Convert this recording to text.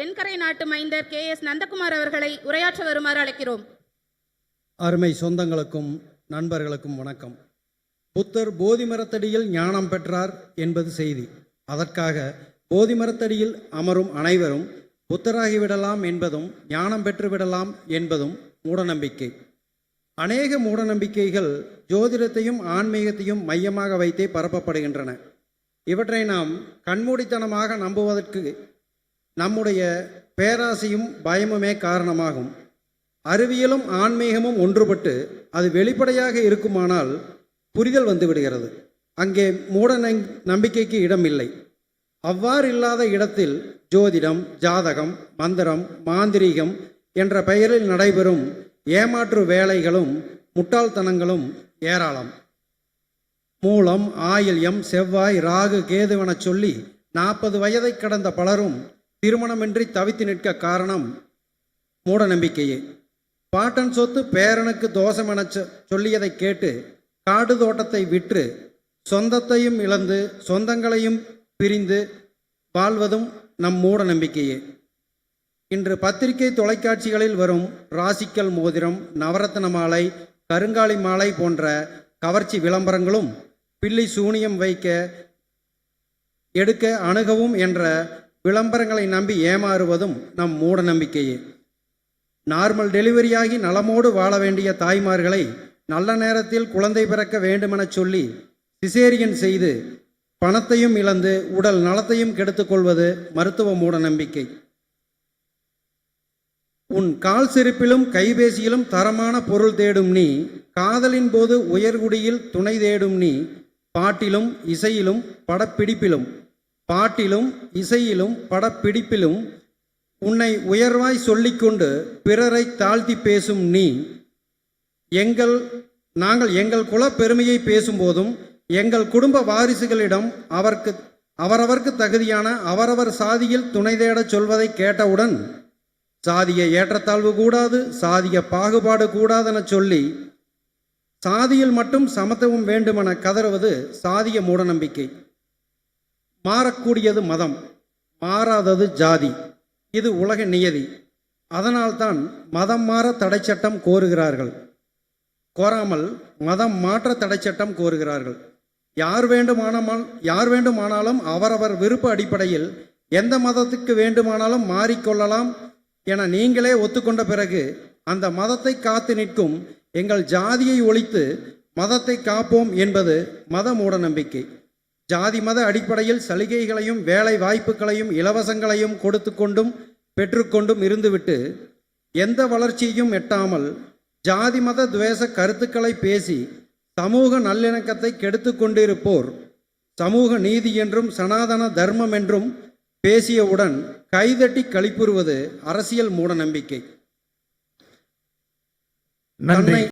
தென்கரை நாட்டு மைந்தர் K S Nandakumar அவர்களை உரையாற்ற வருமாறு அழைக்கிறோம். அருமை சொந்தங்களுக்கும் நண்பர்களுக்கும் வணக்கம். புத்தர் போதி மரத்தடியில் ஞானம் பெற்றார் என்பது செய்தி. அதற்காக போதி மரத்தடியில் அமரும் அனைவரும் புத்தராகிவிடலாம் என்பதும் ஞானம் பெற்றுவிடலாம் என்பதும் மூடநம்பிக்கை. அநேக மூடநம்பிக்கைகள் ஜோதிடத்தையும் ஆன்மீகத்தையும் மையமாக வைத்தே பரப்பப்படுகின்றன. இவற்றை நாம் கண்மூடித்தனமாக நம்புவதற்கு நம்முடைய பேராசையும் பயமுமே காரணமாகும். அறிவியலும் ஆன்மீகமும் ஒன்றுபட்டு அது வெளிப்படையாக இருக்குமானால் புரிதல் வந்துவிடுகிறது. அங்கே மூட நங்- நம்பிக்கைக்கு இடமில்லை. அவ்வாறு இல்லாத இடத்தில் ஜோதிடம் ஜாதகம் மந்திரம் மாந்திரீகம் என்ற பெயரில் நடைபெறும் ஏமாற்று வேலைகளும் முட்டாள்தனங்களும் ஏராளம். மூலம் ஆயில்யம் செவ்வாய் ராகு கேதுவெனச் சொல்லி நாற்பது வயதை கடந்த பலரும் திருமணமின்றி தவித்து நிற்க காரணம் மூட நம்பிக்கையே பாட்டன் சொத்து பேரனுக்கு தோஷம் என சொல்லியதை கேட்டு காடு தோட்டத்தை விற்று சொந்தத்தையும் இழந்து சொந்தங்களையும் பிரிந்து வாழ்வதும் நம் மூட நம்பிக்கையே இன்று பத்திரிகை தொலைக்காட்சிகளில் வரும் ராசிக்கல் மோதிரம் நவரத்ன மாலை கருங்காலி மாலை போன்ற கவர்ச்சி விளம்பரங்களும் பில்லி சூனியம் வைக்க எடுக்க அணுகவும் என்ற விளம்பரங்களை நம்பி ஏமாறுவதும் நம் மூட நம்பிக்கையே. நார்மல் டெலிவரியாகி நலமோடு வாழ வேண்டிய தாய்மார்களை நல்ல நேரத்தில் குழந்தை பிறக்க வேண்டுமெனச் சொல்லி சிசேரியன் செய்து பணத்தையும் இழந்து உடல் நலத்தையும் கெடுத்துக்கொள்வது மருத்துவ மூட நம்பிக்கை. உன் கால் செருப்பிலும் கைபேசியிலும் தரமான பொருள் தேடும் நீ காதலின் போது உயர்குடியில் துணை தேடும் நீ பாட்டிலும் இசையிலும் படப்பிடிப்பிலும் பாட்டிலும் இசையிலும் படப்பிடிப்பிலும் உன்னை உயர்வாய் சொல்லிக்கொண்டு பிறரை தாழ்த்தி பேசும் நீ. எங்கள் நாங்கள் எங்கள் குல பெருமையை பேசும்போதும் எங்கள் குடும்ப வாரிசுகளிடம் அவருக்கு அவரவர்க்கு தகுதியான அவரவர் சாதியில் துணை தேடச் சொல்வதை கேட்டவுடன் சாதிய ஏற்றத்தாழ்வு கூடாது சாதிய பாகுபாடு கூடாதென சொல்லி சாதியில் மட்டும் சமத்துவம் வேண்டுமென கதறுவது சாதிய மூடநம்பிக்கை. மாறக்கூடியது மதம் மாறாதது ஜாதி. இது உலக நியதி. அதனால்தான் மதம் மாற தடை சட்டம் கோருகிறார்கள். கோராமல் மதம் மாற்ற தடை சட்டம் கோருகிறார்கள். யார் வேண்டுமானால் யார் வேண்டுமானாலும் அவரவர் விருப்ப அடிப்படையில் எந்த மதத்துக்கு வேண்டுமானாலும் மாறிக்கொள்ளலாம் என நீங்களே ஒத்துக்கொண்ட பிறகு அந்த மதத்தை காத்து நிற்கும் எங்கள் ஜாதியை ஒழித்து மதத்தை காப்போம் என்பது மத மூட நம்பிக்கை ஜாதி மத அடிப்படையில் சலுகைகளையும் வேலை வாய்ப்புகளையும் இலவசங்களையும் கொடுத்து கொண்டும் பெற்றுக்கொண்டும் இருந்துவிட்டு எந்த வளர்ச்சியையும் எட்டாமல் ஜாதி மத துவேஷ கருத்துக்களை பேசி சமூக நல்லிணக்கத்தை கெடுத்து கொண்டிருப்போர் சமூக நீதி என்றும் சனாதன தர்மம் என்றும் பேசியவுடன் கைதட்டி களிப்புறுவது அரசியல் மூட நம்பிக்கை தன்னை